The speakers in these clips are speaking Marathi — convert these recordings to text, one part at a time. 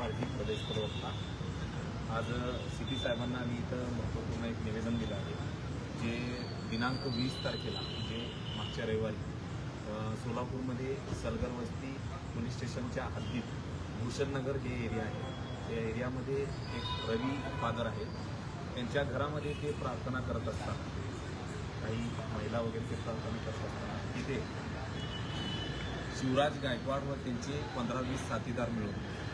पार्टी प्रदेश प्रवक्ता आज सिटी साहेबांना आम्ही इथं महत्त्वपूर्ण एक निवेदन दिलं आहे. जे दिनांक वीस तारखेला म्हणजे मागच्या रविवारी सोलापूरमध्ये सलगर वस्ती पोलीस स्टेशनच्या हद्दीत भूषणनगर जे एरिया आहे. त्या एरियामध्ये एक रवी फादर आहेत त्यांच्या घरामध्ये ते प्रार्थना करत असतात. काही महिला वगैरे ते प्रार्थना करत असताना तिथे शिवराज गायकवाड व त्यांचे पंधरा वीस साथीदार मिळून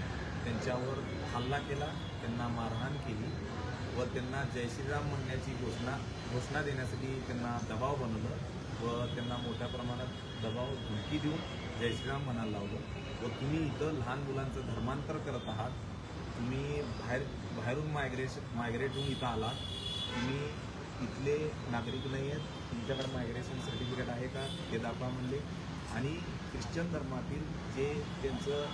त्यांच्यावर हल्ला केला त्यांना मारहाण केली व त्यांना जय श्रीराम म्हणण्याची घोषणा घोषणा देण्यासाठी त्यांना दबाव बनवलं व त्यांना मोठ्या प्रमाणात दबाव धमकी देऊन जय श्रीराम म्हणायला लावलं. व तुम्ही इथं लहान मुलांचं धर्मांतर करत आहात तुम्ही बाहेर बाहेरून मायग्रेशन मायग्रेट होऊन इथं आलात तुम्ही इथले नागरिक नाही आहेत तुमच्याकडे मायग्रेशन सर्टिफिकेट आहे का? ते दाखवा म्हणले. आणि ख्रिश्चन धर्मातील जे त्यांचं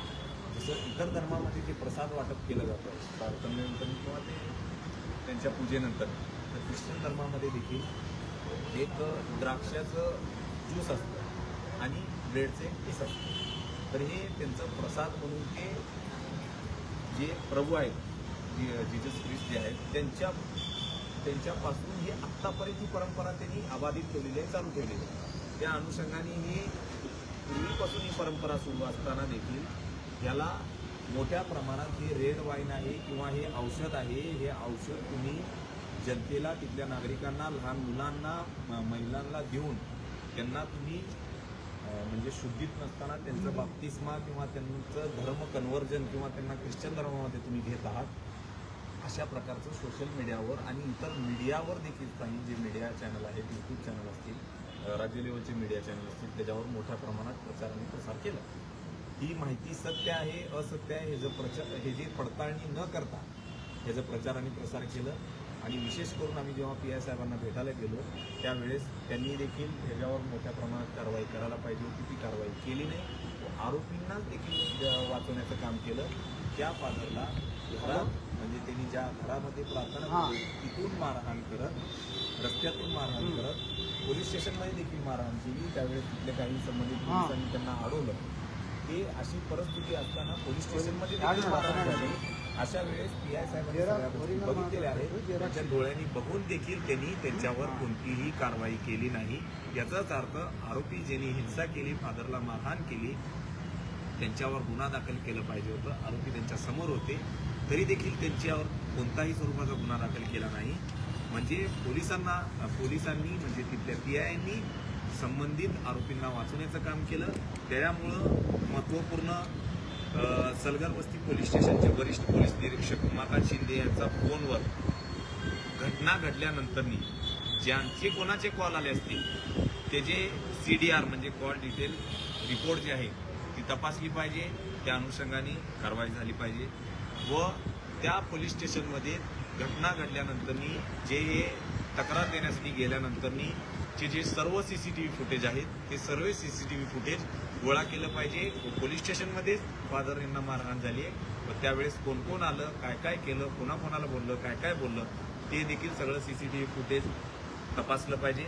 जसं इतर धर्मामध्ये जे प्रसाद वाटप केलं जातं प्रार्थनेनंतर किंवा ते त्यांच्या पूजेनंतर तर ख्रिश्चन धर्मामध्ये देखील एक द्राक्षाचं ज्यूस असतं आणि ब्रेडचे पीस असतं तर हे त्यांचं प्रसाद म्हणून ते जे प्रभू आहेत जे जिजस ख्रिस्ट जे आहेत त्यांच्या त्यांच्यापासून ही आत्तापर्यंत ही परंपरा त्यांनी अबाधित ठेवलेली आहे चालू ठेवलेली आहे. त्या अनुषंगाने ही पूर्वीपासून ही परंपरा सुरू असताना देखील याला मोठ्या प्रमाणात हे रेड वाईन आहे किंवा हे औषध आहे हे औषध तुम्ही जनतेला तिथल्या नागरिकांना लहान मुलांना म- महिलांना देऊन त्यांना तुम्ही म्हणजे शुद्धीत नसताना त्यांचं बाप्तिस्मा किंवा त्यांचं धर्म कन्वर्जन किंवा त्यांना ख्रिश्चन धर्मामध्ये तुम्ही घेत आहात अशा प्रकारचं सोशल मीडियावर आणि इतर मीडियावर देखील काही जे मीडिया चॅनल आहेत यूट्यूब चॅनल असतील राज्य लेवलचे मीडिया चॅनल असतील त्याच्यावर मोठ्या प्रमाणात प्रचार आणि प्रसार केला. ही माहिती सत्य आहे असत्य आहे हे जर प्रचार हे जे पडताळणी न करता ह्याचं प्रचार आणि प्रसार केलं आणि विशेष करून आम्ही जेव्हा पी आय साहेबांना भेटायला गेलो त्यावेळेस त्यांनी देखील ह्याच्यावर मोठ्या प्रमाणात कारवाई करायला पाहिजे होती. ती कारवाई केली नाही. आरोपींनाच देखील वाचवण्याचं काम केलं. त्या फादरला घरात म्हणजे त्यांनी ज्या घरामध्ये प्रार्थना. केली तिथून मारहाण करत रस्त्यातून मारहाण करत पोलीस स्टेशनमध्ये देखील मारहाण केली. त्यावेळेस तिथले काही संबंधित. पोलिसांनी त्यांना अडवलं. ते अशी परिस्थिती असताना पोलीस स्टेशनमध्ये अशा वेळेस पी आय साहेबांनी मारहाण जेरा- त्यांच्या डोळ्यांनी बघून देखील त्यांनी त्यांच्यावर हां. कोणतीही कारवाई केली नाही. याचाच अर्थ आरोपी ज्यांनी हिंसा केली फादरला मारहाण केली त्यांच्यावर गुन्हा दाखल केलं पाहिजे होतं. आरोपी त्यांच्यासमोर होते. तरी देखील त्यांच्यावर कोणताही स्वरूपाचा गुन्हा दाखल केला नाही. म्हणजे पोलिसांना पोलिसांनी म्हणजे तिथल्या पी आयनी संबंधित आरोपींना वाचवण्याचं काम केलं. त्यामुळं महत्त्वपूर्ण सलगर वस्ती पोलीस स्टेशनचे वरिष्ठ पोलीस निरीक्षक उमाकांत शिंदे यांचा फोनवर घटना घडल्यानंतरनी ज्यांचे कोणाचे कॉल आले असतील त्याचे सी डी आर म्हणजे कॉल डिटेल रिपोर्ट जे आहे ती तपासली पाहिजे. त्या अनुषंगाने कारवाई झाली पाहिजे. व त्या पोलीस स्टेशनमध्ये घटना घडल्यानंतरनी जे हे तक्रार देण्यासाठी गेल्यानंतरनी चे जे सर्व C C T V footage आहेत ते सर्व C C T V footage गोळा केलं पाहिजे. पोलीस स्टेशनमध्येच फादर यांना मारहाण झाली आहे व त्यावेळेस कोण कोण आलं काय काय केलं कोणाकोणाला बोललं काय काय बोललं ते देखील सगळं C C T V footage तपासलं पाहिजे.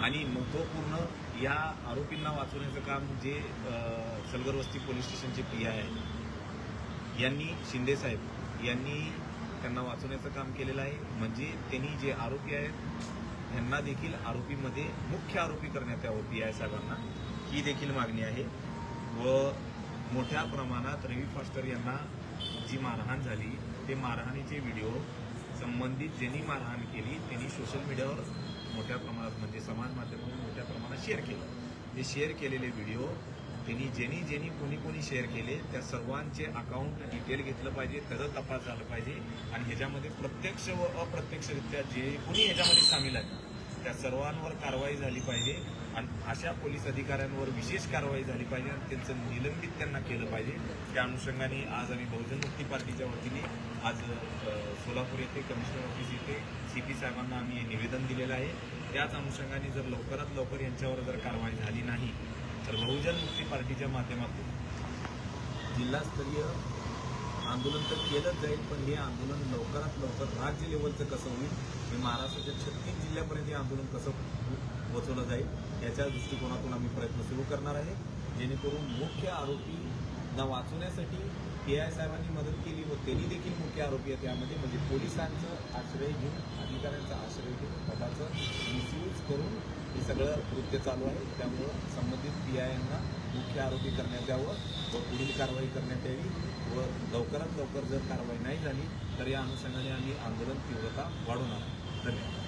आणि महत्त्वपूर्ण या आरोपींना वाचवण्याचं काम जे Salgarwasti police station P I आहेत. यांनी शिंदेसाहेब यांनी त्यांना वाचवण्याचं काम केलेलं आहे. म्हणजे त्यांनी जे आरोपी आहेत यांना देखील आरोपीमध्ये मुख्य आरोपी करण्यात यावं पी आय साहेबांना. ही देखील मागणी आहे. व मोठ्या प्रमाणात रवी फास्टर यांना जी मारहाण झाली ते मारहाणीचे व्हिडिओ संबंधित ज्यांनी मारहाण केली त्यांनी सोशल मीडियावर मोठ्या प्रमाणात म्हणजे समाज माध्यमातून मोठ्या प्रमाणात शेअर केलं. ते शेअर केलेले व्हिडिओ त्यांनी ज्यांनी ज्यांनी कोणी कोणी शेअर केले त्या सर्वांचे अकाउंट डिटेल घेतलं पाहिजे त्याचा तपास झाला पाहिजे. आणि ह्याच्यामध्ये प्रत्यक्ष व अप्रत्यक्षरित्या जे कोणी ह्याच्यामध्ये सामील आहे त्या सर्वांवर कारवाई झाली पाहिजे आणि अशा पोलीस अधिकाऱ्यांवर विशेष कारवाई झाली पाहिजे आणि त्यांचं निलंबित त्यांना केलं पाहिजे. त्या अनुषंगाने आज आम्ही बहुजन मुक्ती पार्टीच्या वतीने आज सोलापूर येथे कमिशनर ऑफिस येथे सी पी साहेबांना आम्ही हे निवेदन दिलेलं आहे. त्याच अनुषंगाने जर लवकरात लवकर यांच्यावर जर कारवाई झाली नाही तर बहुजन मुक्ती पार्टीच्या माध्यमातून जिल्हास्तरीय आंदोलन तर केलंच जाईल पण हे आंदोलन लवकरात लवकर राज्य लेवलचं कसं होईल हे महाराष्ट्राच्या छत्तीस जिल्ह्यापर्यंत हे आंदोलन कसं पोचवलं जाईल याच्या दृष्टिकोनातून आम्ही प्रयत्न सुरू करणार आहे. जेणेकरून मुख्य आरोपी ना वाचवण्यासाठी पी आय साहेबांनी मदत केली व त्यांनी देखील मुख्य आरोपी आहे त्यामध्ये म्हणजे पोलिसांचं आश्रय घेऊन अधिकाऱ्यांचा आश्रय घेऊन पदाचं मिसयूज करून हे सगळं कृत्य चालू आहे. त्यामुळं संबंधित पी आय यांना मुख्य आरोपी करण्यात यावं व पुढील कारवाई करण्यात यावी व लवकरात लवकर जर कारवाई नाही झाली तर या अनुषंगाने आम्ही आंदोलन तीव्रता वाढवणार धन्यवाद.